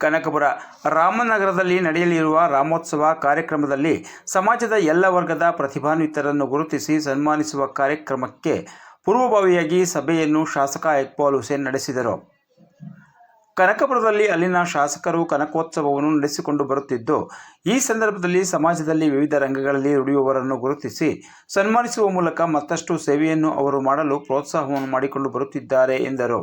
ಕನಕಪುರ ರಾಮನಗರದಲ್ಲಿ ನಡೆಯಲಿರುವ ರಾಮೋತ್ಸವ ಕಾರ್ಯಕ್ರಮದಲ್ಲಿ ಸಮಾಜದ ಎಲ್ಲ ವರ್ಗದ ಪ್ರತಿಭಾನ್ವಿತರನ್ನು ಗುರುತಿಸಿ ಸನ್ಮಾನಿಸುವ ಕಾರ್ಯಕ್ರಮಕ್ಕೆ ಪೂರ್ವಭಾವಿಯಾಗಿ ಸಭೆಯನ್ನು ಶಾಸಕ ಇಕ್ಬಾಲ್ ಹುಸೇನ್ ನಡೆಸಿದರು. ಕನಕಪುರದಲ್ಲಿ ಅಲ್ಲಿನ ಶಾಸಕರು ಕನಕೋತ್ಸವವನ್ನು ನಡೆಸಿಕೊಂಡು ಬರುತ್ತಿದ್ದು, ಈ ಸಂದರ್ಭದಲ್ಲಿ ಸಮಾಜದಲ್ಲಿ ವಿವಿಧ ರಂಗಗಳಲ್ಲಿ ರುಡಿಯುವವರನ್ನು ಗುರುತಿಸಿ ಸನ್ಮಾನಿಸುವ ಮೂಲಕ ಮತ್ತಷ್ಟು ಸೇವೆಯನ್ನು ಅವರು ಮಾಡಲು ಪ್ರೋತ್ಸಾಹವನ್ನು ಮಾಡಿಕೊಂಡು ಬರುತ್ತಿದ್ದಾರೆ ಎಂದರು.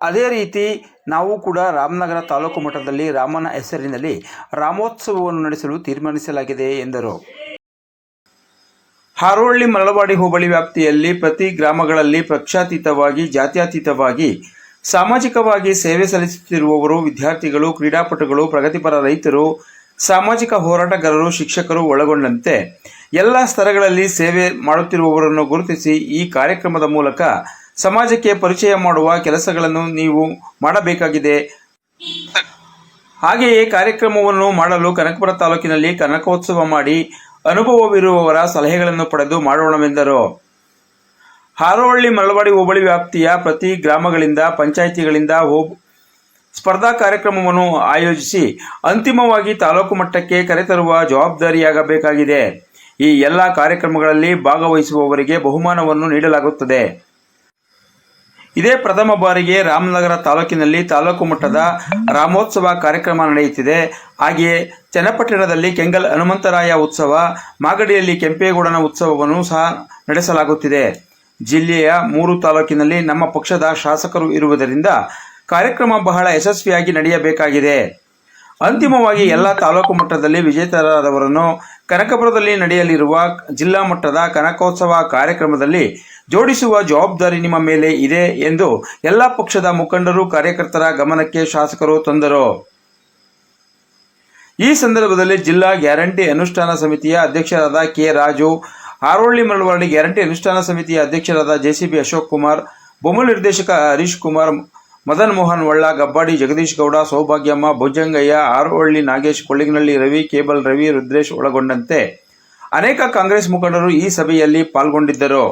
ಅದೇ ರೀತಿ ನಾವು ಕೂಡ ರಾಮನಗರ ತಾಲೂಕು ಮಟ್ಟದಲ್ಲಿ ರಾಮನ ಹೆಸರಿನಲ್ಲಿ ರಾಮೋತ್ಸವವನ್ನು ನಡೆಸಲು ತೀರ್ಮಾನಿಸಲಾಗಿದೆ ಎಂದರು. ಹಾರೋಳ್ಳಿ ಮರಳವಾಡಿ ಹೋಬಳಿ ವ್ಯಾಪ್ತಿಯಲ್ಲಿ ಪ್ರತಿ ಗ್ರಾಮಗಳಲ್ಲಿ ಪಕ್ಷಾತೀತವಾಗಿ ಜಾತ್ಯತೀತವಾಗಿ ಸಾಮಾಜಿಕವಾಗಿ ಸೇವೆ ಸಲ್ಲಿಸುತ್ತಿರುವವರು, ವಿದ್ಯಾರ್ಥಿಗಳು, ಕ್ರೀಡಾಪಟುಗಳು, ಪ್ರಗತಿಪರ ರೈತರು, ಸಾಮಾಜಿಕ ಹೋರಾಟಗಾರರು, ಶಿಕ್ಷಕರು ಒಳಗೊಂಡಂತೆ ಎಲ್ಲ ಸ್ತರಗಳಲ್ಲಿ ಸೇವೆ ಮಾಡುತ್ತಿರುವವರನ್ನು ಗುರುತಿಸಿ ಈ ಕಾರ್ಯಕ್ರಮದ ಮೂಲಕ ಸಮಾಜಕ್ಕೆ ಪರಿಚಯ ಮಾಡುವ ಕೆಲಸಗಳನ್ನು ನೀವು ಮಾಡಬೇಕಾಗಿದೆ. ಹಾಗೆಯೇ ಕಾರ್ಯಕ್ರಮವನ್ನು ಮಾಡಲು ಕನಕಪುರ ತಾಲೂಕಿನಲ್ಲಿ ಕನಕೋತ್ಸವ ಮಾಡಿ ಅನುಭವವಿರುವವರ ಸಲಹೆಗಳನ್ನು ಪಡೆದು ಮಾಡೋಣವೆಂದರು. ಹಾರೋಹಳ್ಳಿ ಮಳವಾಡಿ ಹೋಬಳಿ ವ್ಯಾಪ್ತಿಯ ಪ್ರತಿ ಗ್ರಾಮಗಳಿಂದ, ಪಂಚಾಯಿತಿಗಳಿಂದ ಹೋಬ್, ಸ್ಪರ್ಧಾ ಕಾರ್ಯಕ್ರಮವನ್ನು ಆಯೋಜಿಸಿ ಅಂತಿಮವಾಗಿ ತಾಲೂಕು ಮಟ್ಟಕ್ಕೆ ಕರೆತರುವ ಜವಾಬ್ದಾರಿಯಾಗಬೇಕಾಗಿದೆ. ಈ ಎಲ್ಲ ಕಾರ್ಯಕ್ರಮಗಳಲ್ಲಿ ಭಾಗವಹಿಸುವವರಿಗೆ ಬಹುಮಾನವನ್ನು ನೀಡಲಾಗುತ್ತದೆ. ಇದೇ ಪ್ರಥಮ ಬಾರಿಗೆ ರಾಮನಗರ ತಾಲೂಕಿನಲ್ಲಿ ತಾಲೂಕು ಮಟ್ಟದ ರಾಮೋತ್ಸವ ಕಾರ್ಯಕ್ರಮ ನಡೆಯುತ್ತಿದೆ. ಹಾಗೆಯೇ ಚನ್ನಪಟ್ಟಣದಲ್ಲಿ ಕೆಂಗಲ್ ಹನುಮಂತರಾಯ ಉತ್ಸವ, ಮಾಗಡಿಯಲ್ಲಿ ಕೆಂಪೇಗೌಡನ ಉತ್ಸವವನ್ನು ಸಹ ನಡೆಸಲಾಗುತ್ತಿದೆ. ಜಿಲ್ಲೆಯ ಮೂರು ತಾಲೂಕಿನಲ್ಲಿ ನಮ್ಮ ಪಕ್ಷದ ಶಾಸಕರು ಇರುವುದರಿಂದ ಕಾರ್ಯಕ್ರಮ ಬಹಳ ಯಶಸ್ವಿಯಾಗಿ ನಡೆಯಬೇಕಾಗಿದೆ. ಅಂತಿಮವಾಗಿ ಎಲ್ಲ ತಾಲೂಕು ಮಟ್ಟದಲ್ಲಿ ವಿಜೇತರಾದವರನ್ನು ಕನಕಪುರದಲ್ಲಿ ನಡೆಯಲಿರುವ ಜಿಲ್ಲಾ ಮಟ್ಟದ ಕನಕೋತ್ಸವ ಕಾರ್ಯಕ್ರಮದಲ್ಲಿ ಜೋಡಿಸುವ ಜವಾಬ್ದಾರಿ ನಿಮ್ಮ ಮೇಲೆ ಇದೆ ಎಂದು ಎಲ್ಲ ಪಕ್ಷದ ಮುಖಂಡರು, ಕಾರ್ಯಕರ್ತರ ಗಮನಕ್ಕೆ ಶಾಸಕರು ತಂದರು. ಈ ಸಂದರ್ಭದಲ್ಲಿ ಜಿಲ್ಲಾ ಗ್ಯಾರಂಟಿ ಅನುಷ್ಠಾನ ಸಮಿತಿಯ ಅಧ್ಯಕ್ಷರಾದ ಕೆ ರಾಜು ಹಾರೋಹಳ್ಳಿ ಮಳವಾಡಿ ಗ್ಯಾರಂಟಿ ಅನುಷ್ಠಾನ ಸಮಿತಿಯ ಅಧ್ಯಕ್ಷರಾದ ಜೆಸಿಬಿ ಅಶೋಕ್ ಕುಮಾರ್, ಬೊಮ್ಮಲ್ ನಿರ್ದೇಶಕ ಹರೀಶ್ ಕುಮಾರ್, ಮದನ್ ಮೋಹನ್ ವಳ್ಳ, ಗಬ್ಬಾಡಿ ಜಗದೀಶ್ ಗೌಡ, ಸೌಭಾಗ್ಯಮ್ಮ, ಭುಜಂಗಯ್ಯ ಆರೋಳ್ಳಿ ನಾಗೇಶ್, ಕೊಳ್ಳಿಗನಹಳ್ಳಿ ರವಿ, ಕೇಬಲ್ ರವಿ, ರುದ್ರೇಶ್ ಒಳಗೊಂಡಂತೆ ಅನೇಕ ಕಾಂಗ್ರೆಸ್ ಮುಖಂಡರು ಈ ಸಭೆಯಲ್ಲಿ ಪಾಲ್ಗೊಂಡಿದ್ದರು.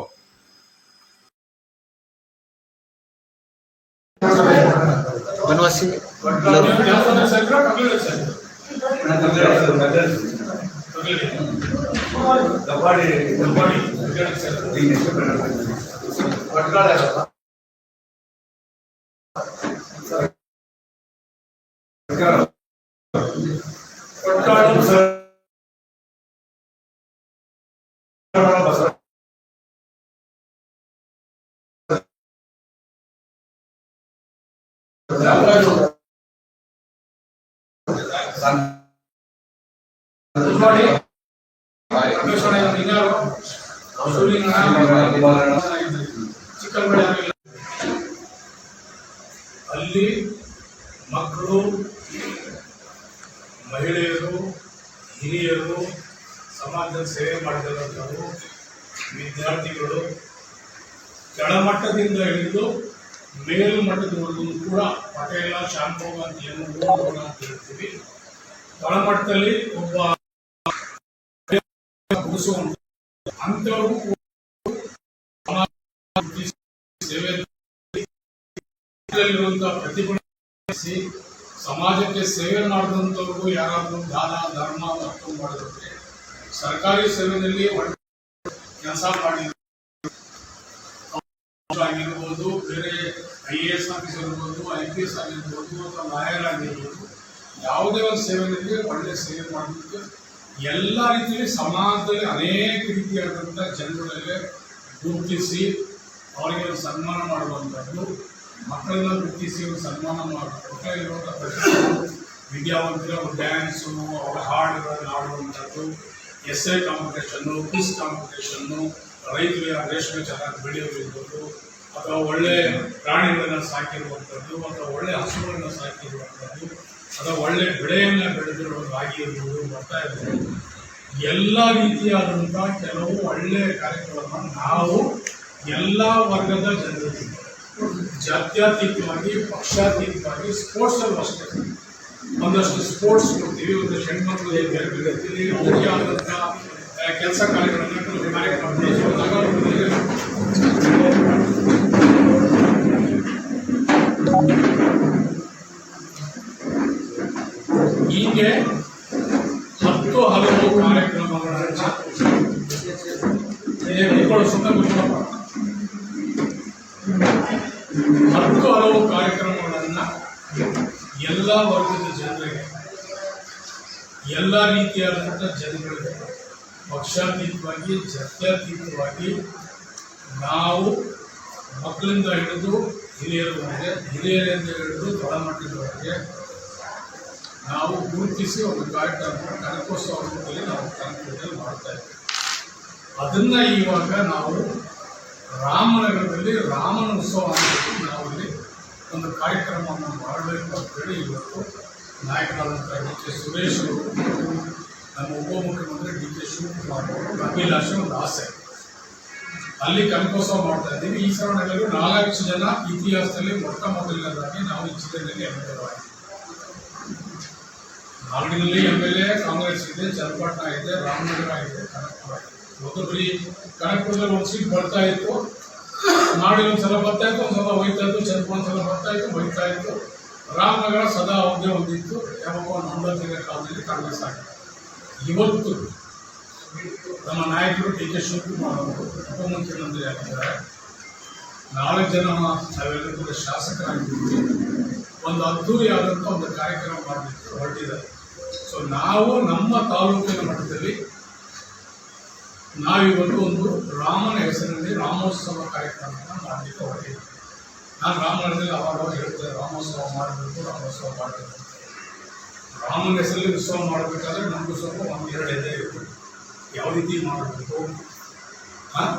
வாடி வாடி வட்கால வட்காலம் சார் Good morning. ಅಲ್ಲಿ ಮಕ್ಕಳು, ಮಹಿಳೆಯರು, ಹಿರಿಯರು, ಸಮಾಜದ ಸೇವೆ ಮಾಡಿದಂಥವರು ವಿದ್ಯಾರ್ಥಿಗಳು ಕೆಳಮಟ್ಟದಿಂದ ಹಿಡಿದು ಮೇಲ್ಮಟ್ಟದವರೆಗೂ ಕೂಡ ಪಟೇಲ ಶಾಂಪೋ ಅಂತ ಏನು ಅಂತ ಹೇಳ್ತೀವಿ. ಕೆಳಮಟ್ಟದಲ್ಲಿ ಒಬ್ಬ ಉಳಿಸುವಂತ ಅಂಥವ್ರು ಸೇವೆ ಪ್ರತಿಭಟಿಸಿ ಸಮಾಜಕ್ಕೆ ಸೇವೆ ಮಾಡಿದಂಥವ್ರಿಗೂ ಯಾರಾದರೂ ದಾನ, ಧರ್ಮ ತಪ್ಪು ಮಾಡಿದ್ರೆ ಸರ್ಕಾರಿ ಸೇವೆಯಲ್ಲಿ ಒಳ್ಳೆ ಕೆಲಸ ಆಗಿರ್ಬೋದು, ಬೇರೆ ಐ ಎ ಎಸ್ ಆಫೀಸರ್ ಇರ್ಬೋದು ಐ ಪಿ ಎಸ್ ಆಗಿರ್ಬೋದು, ಅಥವಾ ಲಾಯರ್ ಆಗಿರ್ಬೋದು, ಯಾವುದೇ ಒಂದು ಸೇವೆಯಲ್ಲಿ ಒಳ್ಳೆ ಸೇವೆ ಮಾಡೋದಕ್ಕೆ ಎಲ್ಲ ರೀತಿಯಲ್ಲಿ ಸಮಾಜದಲ್ಲಿ ಅನೇಕ ರೀತಿಯಾದಂಥ ಜನಗಳಿಗೆ ಗುರುತಿಸಿ ಅವರಿಗೆ ಒಂದು ಸನ್ಮಾನ ಮಾಡುವಂಥದ್ದು ಮಕ್ಕಳನ್ನ ಗುರುತಿಸಿ ಒಂದು ಸನ್ಮಾನ ಮಾಡುವಂಥ ಪ್ರತಿಯೊಂದು ವಿದ್ಯಾವಂತರು ಡ್ಯಾನ್ಸು ಅವರ ಹಾಡುಗಳನ್ನು ಆಡುವಂಥದ್ದು essay competition quiz competition ರೈತರಿಗೆ ರೇಷ್ಮೆ ಚೆನ್ನಾಗಿ ಬೆಳೆಯೋದಿರ್ಬೋದು ಅಥವಾ ಒಳ್ಳೆ ಪ್ರಾಣಿಗಳನ್ನು ಸಾಕಿರುವಂಥದ್ದು, ಅಥವಾ ಒಳ್ಳೆ ಹಸುಗಳನ್ನು ಸಾಕಿರುವಂಥದ್ದು. ಅಥವಾ ಒಳ್ಳೆ ಬೆಳೆಯನ್ನು ಬೆಳೆದಿರುವ ರಾಗಿ ಇರ್ಬೋದು ಭತ್ತ ಇರ್ಬೋದು ಎಲ್ಲ ರೀತಿಯಾದಂಥ ಕೆಲವು ಒಳ್ಳೆಯ ಕಾರ್ಯಕ್ರಮವನ್ನು ನಾವು ಎಲ್ಲ ವರ್ಗದ ಜನರಿಗೆ, ಜಾತ್ಯತೀತವಾಗಿ, ಪಕ್ಷಾತೀತವಾಗಿ ಸ್ಪೋರ್ಟ್ಸಲ್ಲೂ ಅಷ್ಟೇ. ಒಂದಷ್ಟು ಸ್ಪೋರ್ಟ್ಸ್ ಕೊಡ್ತೀವಿ ಒಂದಷ್ಟು ಹೆಣ್ಮಕ್ಳಿಗೆ ಬೇರೆ ಬೇರೆ ಇರ್ತೀವಿ ಸರಿಯಾದಂಥ ಕೆಲಸ ಕಾರ್ಯಗಳನ್ನು ಕೆಲವು ಕಾರ್ಯಕ್ರಮಗಳು ಹೋದಾಗ ಅವ್ರಿಗೆ ಹೀಗೆ ಹತ್ತು ಹಲವು ಕಾರ್ಯಕ್ರಮಗಳನ್ನು ಸುಮ್ಮನೆ. ಹತ್ತು ಹಲವು ಕಾರ್ಯಕ್ರಮಗಳನ್ನು ಎಲ್ಲ ವರ್ಗದ ಜನರಿಗೆ, ಎಲ್ಲ ರೀತಿಯಾದಂಥ ಜನಗಳಿಗೆ ಪಕ್ಷಾತೀತವಾಗಿ, ಜಾತ್ಯಾತೀತವಾಗಿ ನಾವು ಮಕ್ಕಳಿಂದ ಹಿಡಿದು ಹಿರಿಯರವರೆಗೆ ಹಿರಿಯರಿಂದ ಹಿಡಿದು ತಳಮಟ್ಟದವರೆಗೆ ನಾವು ಗುರುತಿಸಿ ಒಂದು ಕಾರ್ಯಕ್ರಮ ಕನಕೋತ್ಸವ ರೂಪದಲ್ಲಿ ನಾವು ಕನಕದಲ್ಲಿ ಮಾಡ್ತಾ ಇದ್ದೀವಿ ಅದನ್ನ ಇವಾಗ ನಾವು ರಾಮನಗರದಲ್ಲಿ ರಾಮನ ಉತ್ಸವ ಅಂತ ನಾವು ಇಲ್ಲಿ ಒಂದು ಕಾರ್ಯಕ್ರಮವನ್ನು ಮಾಡಬೇಕು ಅಂತೇಳಿ ಇವತ್ತು ನಾಯಕರಾದಂಥ ಡಿ ಕೆ ಸುರೇಶ್ ಅವರು, ನಮ್ಮ ಉಪಮುಖ್ಯಮಂತ್ರಿ ಡಿ ಕೆ ಶಿವಕುಮಾರ್ ಅವರು ಅಭಿಲಾಷೆ ಒಂದು ಆಸೆ ಅಲ್ಲಿ ಕನಕೋತ್ಸವ ಮಾಡ್ತಾ ಇದ್ದೀವಿ. ಈ ಸರಣಗಳು ನಾಲ್ಕು ಜನ ಇತಿಹಾಸದಲ್ಲಿ ಮೊಟ್ಟ ಮೊದಲಿನದಾಗಿ ನಾವು ಈ ಜಿಲ್ಲೆಯಲ್ಲಿ ಎಂ ಎಲ್ ನಾಲ್ಕಿನಲ್ಲಿ ಎಂ ಎಲ್ ಎ, ಕಾಂಗ್ರೆಸ್ ಇದೆ, ಚನ್ನಪಟ್ಟಣ ಇದೆ, ರಾಮನಗರ ಇದೆ, ಕನಕಪುರ ಇದೆ. ಮೊದಲು ಬರೀ ಕನಕಪುರದಲ್ಲಿ ಒಂದು ಸೀಟ್ ಬರ್ತಾ ಇತ್ತು. ನಾಡಿನ ಒಂದ್ಸಲ ಬರ್ತಾ ಇತ್ತು ಒಂದ್ಸಲ ಹೋಯ್ತಾ ಇತ್ತು, ಚನ್ನಪುರ ಒಂದ್ಸಲ ಬರ್ತಾ ಇತ್ತು, ಹೋಯ್ತಾ ಇತ್ತು. ರಾಮನಗರ ಸದಾ ಒಂದೇ ಒಂದಿತ್ತು. ಯಾವಾಗ ಒಂಬತ್ತನೇ ಕಾಲದಲ್ಲಿ ಕಾಂಗ್ರೆಸ್ ಆಗಿದೆ. ಇವತ್ತು ನಮ್ಮ ನಾಯಕರು ಡಿ ಕೆ ಶಿವಕುಮಾರ್ ಅವರು, ಉಪಮುಖ್ಯಮಂತ್ರಿ ಆಗಿದ್ದಾರೆ ನಾಲ್ಕು ಜನ ನಾವೆಲ್ಲರೂ ಕೂಡ ಶಾಸಕರಾಗಿದ್ದೀವಿ. ಒಂದು ಅದ್ದೂರಿಯಾದಂಥ ಒಂದು ಕಾರ್ಯಕ್ರಮ ಮಾಡಲಿಕ್ಕೆ ಹೊರಟಿದ್ದಾರೆ. ಸೊ ನಾವು ನಮ್ಮ ತಾಲೂಕಿನ ಮಟ್ಟದಲ್ಲಿ ನಾವಿವತ್ತು ಒಂದು ರಾಮನ ಹೆಸರಿನಲ್ಲಿ ರಾಮೋತ್ಸವ ಕಾರ್ಯಕ್ರಮವನ್ನು ಮಾಡಲಿಕ್ಕೆ ಹೊರಟಿದ್ದೀವಿ ನಾನು ರಾಮನಗರದಲ್ಲಿ ಅವಾಗ ಹೇಳ್ತೇನೆ ರಾಮೋತ್ಸವ ಮಾಡಬೇಕು ರಾಮೋತ್ಸವ ಮಾಡಬೇಕು. ರಾಮನ ಹೆಸರಲ್ಲಿ ಉತ್ಸವ ಮಾಡಬೇಕಾದ್ರೆ ನಮಗೂ ಸ್ವಲ್ಪ ಒಂದು ಎರಡು ಎದೆ ಇರಬೇಕು ಯಾವ ರೀತಿ ಮಾಡಬೇಕು? ಹಾಂ?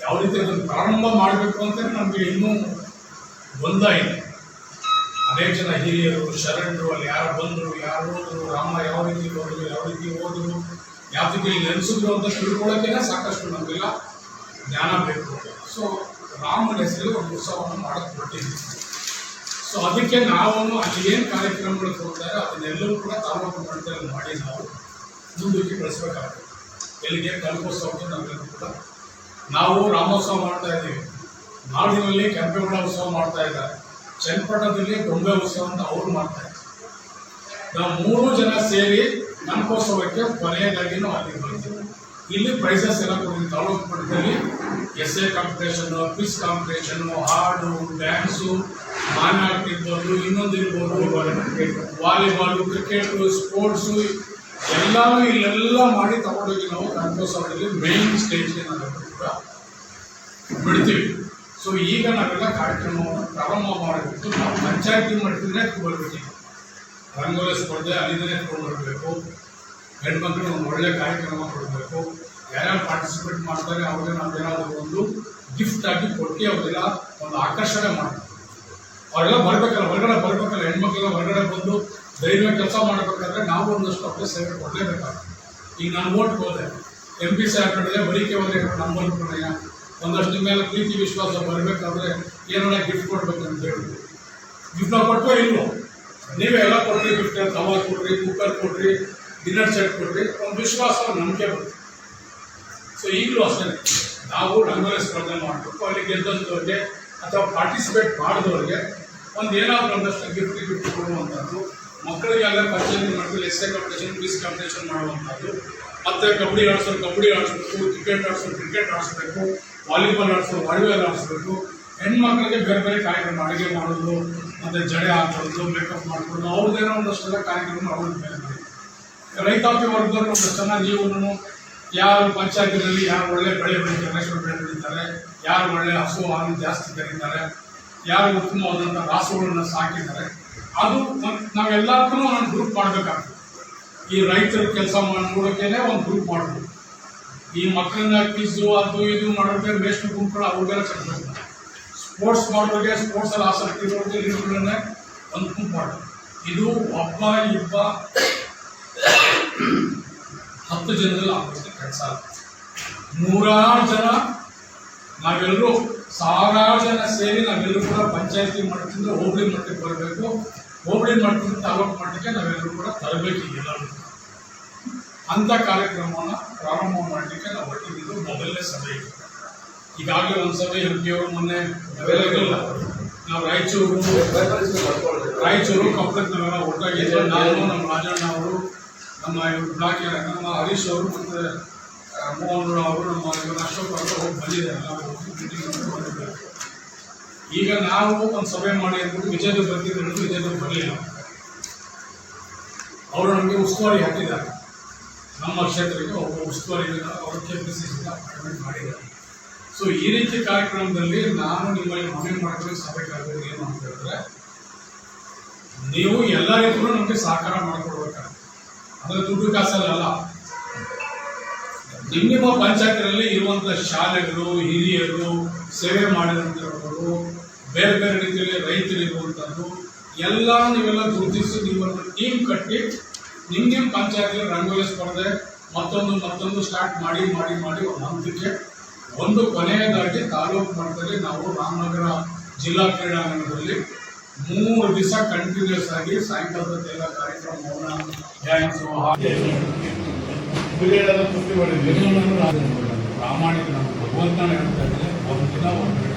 ಯಾವ ರೀತಿ ಅದನ್ನು ಪ್ರಾರಂಭ ಮಾಡಬೇಕು ಅಂತ ನಮಗೆ ಇನ್ನೂ ಇದೆ ಅನೇಕ ಜನ ಹಿರಿಯರು, ಶರಣರು, ಅಲ್ಲಿ ಯಾರು ಬಂದರು, ಯಾರು ಹೋದರು, ರಾಮ ಯಾವ ರೀತಿ ನೋಡಿದ್ರು ಯಾವ ರೀತಿ ಹೋದರು ಯಾವ ರೀತಿ ನೆನೆಸಿದ್ರು ಅಂತ ತಿಳ್ಕೊಳ್ಳೋಕ್ಕೇನೆ ಸಾಕಷ್ಟು ನಮಗೆಲ್ಲ ಜ್ಞಾನ ಬೇಕು. ಸೊ ರಾಮನ ಹೆಸರಲ್ಲಿ ಒಂದು ಉತ್ಸವವನ್ನು ಮಾಡಕ್ಕೆ ಬಿಟ್ಟಿದ್ದೀವಿ ಸೊ ಅದಕ್ಕೆ ನಾವು ಅಲ್ಲಿ ಏನು ಕಾರ್ಯಕ್ರಮಗಳು ಕೊಡ್ತಾರೆ ಅದನ್ನೆಲ್ಲವೂ ಕೂಡ ತಾಲೂಕು ಮಟ್ಟದಲ್ಲಿ ಮಾಡಿ ನಾವು ಮುಂದಕ್ಕೆ ಬೆಳೆಸ್ಬೇಕಾಗುತ್ತೆ. ಎಲ್ಲಿಗೆ ಕಲ್ಪೋತ್ಸವಕ್ಕೆ ನಮಗೆಲ್ಲೂ ಕೂಡ ನಾವು ರಾಮೋತ್ಸವ ಮಾಡ್ತಾ ಇದ್ದೀವಿ. ನಾಡಿನಲ್ಲಿ ಕೆಂಪೇಗೌಡ ಉತ್ಸವ ಮಾಡ್ತಾ ಇದ್ದಾರೆ. ಚನ್ನಪಟ್ಟಣದಲ್ಲಿ ಗೊಂಬೆ ಉತ್ಸವ ಅಂತ ಅವ್ರು ಮಾಡ್ತಾ ಇದ್ದಾರೆ ನಾವು ಮೂರು ಜನ ಸೇರಿ ಕನಕೋತ್ಸವಕ್ಕೆ ಕೊನೆಯದಾಗಿ ನಾವು ಅಲ್ಲಿ ಬರ್ತೀವಿ ಇಲ್ಲಿ ಪ್ರೈಸಸ್ ಎಲ್ಲ ಕೊಡ್ತೀವಿ. ತಾಲೂಕು ಮಟ್ಟದಲ್ಲಿ essay competition quiz competition ಹಾಡು ಡ್ಯಾನ್ಸು ಮಾನ ಆಟ ಇರ್ಬೋದು ಇನ್ನೊಂದು ಇರ್ಬೋದು ವಾಲಿಬಾಲು ಕ್ರಿಕೆಟು ಸ್ಪೋರ್ಟ್ಸು ಎಲ್ಲಾನು ಇಲ್ಲೆಲ್ಲ ಮಾಡಿ ತಗೊಂಡೋಗಿ ನಾವು ಕನಕೋತ್ಸವದಲ್ಲಿ ಮೇನ್ ಸ್ಟೇಜ್ಗೆ ನಾವು ಬಿಡ್ತೀವಿ. ಸೊ ಈಗ ನಾವೆಲ್ಲ ಕಾರ್ಯಕ್ರಮವನ್ನು ಪ್ರಾರಂಭ ಮಾಡಬೇಕು ನಾವು ಪಂಚಾಯತಿ ಮಟ್ಟದಲ್ಲೇ ತಗೊಳ್ಬೇಕು ರಂಗೋಲಿ ಸ್ಪರ್ಧೆ ಅಲ್ಲಿಂದಲೇ ತಗೊಂಡು ಬರಬೇಕು ಹೆಣ್ಮಕ್ಳು ಒಂದು ಒಳ್ಳೆ ಕಾರ್ಯಕ್ರಮ ಕೊಡಬೇಕು. ಯಾರ್ಯಾರು ಪಾರ್ಟಿಸಿಪೇಟ್ ಮಾಡ್ತಾರೆ, ಅವ್ರಿಗೆ ನಾವು ಏನಾದರೂ ಒಂದು ಗಿಫ್ಟ್ ಆಗಿ ಕೊಟ್ಟು ಅವರೆಲ್ಲ ಒಂದು ಆಕರ್ಷಣೆ ಮಾಡಬೇಕು. ಅವರೆಲ್ಲ ಬರಬೇಕಲ್ಲ, ಹೊರಗಡೆ ಬರಬೇಕಲ್ಲ ಹೆಣ್ಮಕ್ಳೆಲ್ಲ ಹೊರಗಡೆ ಬಂದು ಧೈರ್ಯ ಕೆಲಸ ಮಾಡಬೇಕಾದ್ರೆ ನಾವು ಒಂದಷ್ಟು ಅವ್ರಿಗೆ ಸೇವೆ ಕೊಡಲೇಬೇಕಾಗುತ್ತೆ. ಈಗ ನಾನು ಓಟ್ ಹೋದೆ ಎಂ ಪಿ ಸಿ ಆಗಿದೆ ಬರೀಕೆ ಹೋದ್ರೆ ನಂಬರ್ ಕೊಡಯ್ಯ ಒಂದಷ್ಟು ಮೇಲೆ ಪ್ರೀತಿ ವಿಶ್ವಾಸ ಬರಬೇಕಾದ್ರೆ ಏನೋ ಗಿಫ್ಟ್ ಕೊಡ್ಬೇಕು ಅಂತ ಹೇಳಿದ್ರು ಗಿಫ್ಟ್ನ ಕೊಟ್ಟು ಇಲ್ವೋ? ನೀವೇ ಎಲ್ಲ ಕೊಡ್ರಿ ಗಿಫ್ಟ್ ತವಾ ಕೊಡ್ರಿ ಕುಕ್ಕರ್ ಕೊಡ್ರಿ ಡಿನ್ನರ್ ಸೆಟ್ ಕೊಡ್ರಿ ಒಂದು ವಿಶ್ವಾಸ ನಂಬಿಕೆ ಬರುತ್ತೆ. ಸೊ ಈಗಲೂ ಅಷ್ಟೇ. ನಾವು ರಂಗೋಲಿ ಸ್ಪರ್ಧೆ ಮಾಡಬೇಕು. ಅಲ್ಲಿ ಗೆದ್ದಂಥವ್ರಿಗೆ ಅಥವಾ ಪಾರ್ಟಿಸಿಪೇಟ್ ಮಾಡಿದವ್ರಿಗೆ ಒಂದು ಏನಾದರೂ ಒಂದಷ್ಟು ಗಿಫ್ಟ್ ಗಿಫ್ಟ್ ಕೊಡುವಂಥದ್ದು. ಮಕ್ಕಳಿಗೆ ಅಲ್ಲೇ ಪಂಚಾಯತಿ ಮಕ್ಕಳು essay competition quiz competition ಮಾಡುವಂಥದ್ದು. ಮತ್ತೆ ಕಬಡ್ಡಿ ಆಡಿಸೋರು ಕಬಡ್ಡಿ ಆಡಿಸ್ಬೇಕು ಕ್ರಿಕೆಟ್ ಆಡಿಸೋರು ಕ್ರಿಕೆಟ್ ಆಡಿಸ್ಬೇಕು. ವಾಲಿಬಾಲ್ ಆಡಿಸ್ಬೇಕು ವಾಲಿಬಾಲ್ ಆಡಿಸ್ಬೇಕು ಹೆಣ್ಮಕ್ಳಿಗೆ ಬೇರೆ ಬೇರೆ ಕಾರ್ಯಕ್ರಮ, ಅಡುಗೆ ಮಾಡೋದು, ಮತ್ತು ಜಡೆ ಹಾಕೋದು ಮೇಕಪ್ ಮಾಡ್ಕೊಳ್ಳೋದು ಅವ್ರದ್ದೇನೋ ಒಂದಷ್ಟೆಲ್ಲ ಕಾರ್ಯಕ್ರಮ ಅವ್ರಿಗೆ ಬೇರೆ ರೈತಾಪಿ ವರ್ಗದವ್ರು ಒಂದಷ್ಟು ಜನ ನೀವು ಯಾರು ಪಂಚಾಯತಿನಲ್ಲಿ ಯಾರು ಒಳ್ಳೆ ಬೆಳೆ ಬೆಳೀತಾರೆ, ರೇಷ್ಮೆ ಬೆಳೆ ಬೆಳೀತಾರೆ, ಯಾರು ಒಳ್ಳೆ ಹಸು, ಹಾಲು ಜಾಸ್ತಿ ಕರೀತಾರೆ ಯಾರು ಉತ್ತಮವಾದಂಥ ರಾಸುಗಳನ್ನು ಸಾಕಿದ್ದಾರೆ, ಅದು ನ- ನಾವೆಲ್ಲದಕ್ಕೂ ಒಂದು ಗ್ರೂಪ್ ಮಾಡಬೇಕಾಗ್ತದೆ. ಈ ರೈತರ ಕೆಲಸ ಮಾಡಿ ನೋಡೋಕ್ಕೇನೆ ಒಂದು ಗ್ರೂಪ್ ಮಾಡಬೇಕು. ಈ ಮಕ್ಕಳನ್ನ ಕಿಸು ಅದು ಇದು ಮಾಡೋಕ್ಕೆ ವೇಸ್ಟ್ ಗುಂಪುಗಳು ಅವ್ರಿಗೆಲ್ಲ ಕಟ್ಟಬೇಕು ಸ್ಪೋರ್ಟ್ಸ್ ಮಾಡೋರಿಗೆ ಸ್ಪೋರ್ಟ್ಸಲ್ಲಿ ಆಸಕ್ತಿ ಇರೋರಿಗೆ ಇವ್ರನ್ನೇ ಒಂದು ಗುಂಪು ಮಾಡ ಇದು ಒಬ್ಬ ಇಬ್ಬ ಹತ್ತು ಜನದಲ್ಲಿ ಆಗುತ್ತೆ ಕೆಲಸ ನೂರಾರು ಜನ, ನಾವೆಲ್ಲರೂ ಸಾವಿರಾರು ಜನ ಸೇರಿ ನಾವೆಲ್ಲರೂ ಕೂಡ ಪಂಚಾಯತಿ ಮಟ್ಟದಿಂದ ಹೋಬಳಿ ಮಟ್ಟಕ್ಕೆ ಬರಬೇಕು. ಹೋಬಳಿ ಮಟ್ಟದಿಂದ ತಾಲೂಕು ಮಟ್ಟಕ್ಕೆ ನಾವೆಲ್ಲರೂ ಕೂಡ ತರಬೇಕು ಅಂತ ಕಾರ್ಯಕ್ರಮವನ್ನ ಪ್ರಾರಂಭ ಮಾಡಲಿಕ್ಕೆ ನಾವು ಹೊರಟಿದ್ದು ಮೊದಲನೇ ಸಭೆ. ಇದು. ಈಗಾಗಲೇ ಒಂದು ಸಭೆ ಅವರು ಮೊನ್ನೆ ಅವೈಲೇಬಲ್ ನಾವು ರಾಯಚೂರು ರಾಯಚೂರು ಕೊಪ್ಪಳಕ್ಕೆ ನಾವೆಲ್ಲ ಒಟ್ಟಾಗಿದ್ದೆ. ನಾನು, ನಮ್ಮ ರಾಜಣ್ಣ ಅವರು, ನಮ್ಮ ಇವ್ರು ಬ್ಲಾಕ್ ನಮ್ಮ ಹರೀಶ್ ಅವರು ಮತ್ತು ಮೋಹನ್ ಅವರು, ನಮ್ಮ ಇವರು ಅಶೋಕ್ ಅವರು ಹೋಗಿ ಬಂದಿದ್ದಾರೆ. ಈಗ ನಾವು ಒಂದು ಸಭೆ ಮಾಡಿ ಅಂದ್ಬಿಟ್ಟು ವಿಜಯದ ಬರ್ತಿದ್ರು ವಿಜಯದ ಬರಲಿಲ್ಲ ಅವರು ನಮಗೆ ಉಸ್ತುವಾರಿ ಹಾಕಿದ್ದಾರೆ. ನಮ್ಮ ಕ್ಷೇತ್ರಕ್ಕೆ ಒಬ್ಬ ಉಸ್ತುವಾರಿ ಅವರು ಕೆ ಪಿ ಸಿ ಅಪಾಯಿಂಟ್ಮೆಂಟ್ ಮಾಡಿದ್ದಾರೆ. ಸೊ ಈ ರೀತಿ ಕಾರ್ಯಕ್ರಮದಲ್ಲಿ ನಾನು ನಿಮ್ಮಲ್ಲಿ ಮನವಿ ಮಾಡ್ಕೊಂಡು ಸಭೆಗಾಗೋದು ಏನು ಅಂತ ಹೇಳಿದ್ರೆ, ನೀವು ಎಲ್ಲ ರೀತಿಯೂ ನಮಗೆ ಸಹಕಾರ ಮಾಡಿಕೊಡ್ಬೇಕಾಗುತ್ತೆ. ಅಂದರೆ ದುಡ್ಡು ಕಾಸಲ್ಲ ನಿಮ್ಮ ನಿಮ್ಮ ಪಂಚಾಯತ್ನಲ್ಲಿ ಇರುವಂಥ ಶಾಲೆಗಳು, ಹಿರಿಯರು, ಸೇವೆ ಮಾಡಿದಂಥವರು ಬೇರೆ ಬೇರೆ ರೀತಿಯಲ್ಲಿ ರೈತರು ಇರುವಂಥದ್ದು ಎಲ್ಲ ನೀವೆಲ್ಲ ಗುರುತಿಸಿ ನಿಮ್ಮನ್ನು ಟೀಮ್ ಕಟ್ಟಿ ನಿಮ್ಮ ಪಂಚಾಯತಿಯಲ್ಲಿ ರಂಗೋಲಿ ಸ್ಪರ್ಧೆ ಮತ್ತೊಂದು ಮತ್ತೊಂದು ಸ್ಟಾರ್ಟ್ ಮಾಡಿ ಮಾಡಿ ಮಾಡಿ ಒಂದು ಹಂತಕ್ಕೆ ಒಂದು ಕೊನೆಯದಾಗಿ ತಾಲೂಕು ಮಟ್ಟದಲ್ಲಿ ನಾವು ರಾಮನಗರ ಜಿಲ್ಲಾ ಕ್ರೀಡಾಂಗಣದಲ್ಲಿ ಮೂರು ದಿವಸ ಕಂಟಿನ್ಯೂಸ್ ಆಗಿ ಸಾಯಂಕಾಲದ ಎಲ್ಲ ಕಾರ್ಯಕ್ರಮವನ್ನು ಪ್ರಾಮಾಣಿಕ ನಮ್ಮ ಭಗವಂತನ ಹೇಳ್ತಾ ಇದ್ದಾರೆ, ಒಂದು ದಿನ ಒಂದು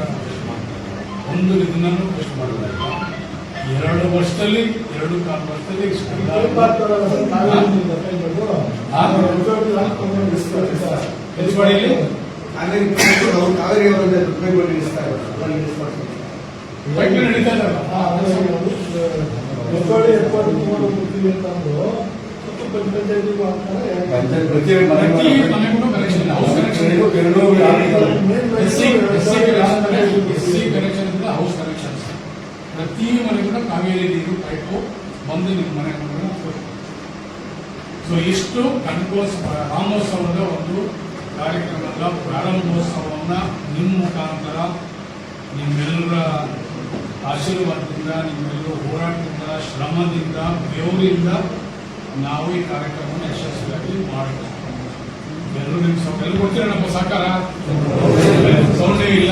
ಮಾಡ್ತಾರೆ ಒಂದು ದಿನನೂ ಖುಷಿ ಮಾಡೋದಿಲ್ಲ. ಎರಡು ವರ್ಷದಲ್ಲಿ ಎರಡು ಕಾಲು ವರ್ಷದಲ್ಲಿ ಕನೆಕ್ಷನ್ ಹೌಸ್ ಕನೆಕ್ಷನ್ ಎಸ್ ಮನೆ ಕೂಡ ಪ್ರತಿ ಕಾವೇರಿ ನೀರು ಪೈಪು ಬಂದು ನಿಮ್ಮ ಮನೆ ಸೊ ಇಷ್ಟು ಕನಕೋತ್ಸವ ರಾಮೋತ್ಸವದ ಒಂದು ಕಾರ್ಯಕ್ರಮದ ಪ್ರಾರಂಭೋತ್ಸವವನ್ನು ನಿಮ್ಮ ಮುಖಾಂತರ ನಿಮ್ಮೆಲ್ಲರ ಆಶೀರ್ವಾದದಿಂದ ನಿಮ್ಮೆಲ್ಲರ ಹೋರಾಟದಿಂದ ಶ್ರಮದಿಂದ ಬೆವರಿಂದ ನಾವು ಈ ಕಾರ್ಯಕ್ರಮವನ್ನು ಯಶಸ್ವಿಯಾಗಿ ಮಾಡಬೇಕು ಎಲ್ಲರೂ ನಿಮ್ಮ ಸೌ ಎಲ್ಲರೂ ಕೊಡ್ತೀರ ನಮ್ಮ ಸಹಕಾರ? ಸೌಂಡೇ ಇಲ್ಲ.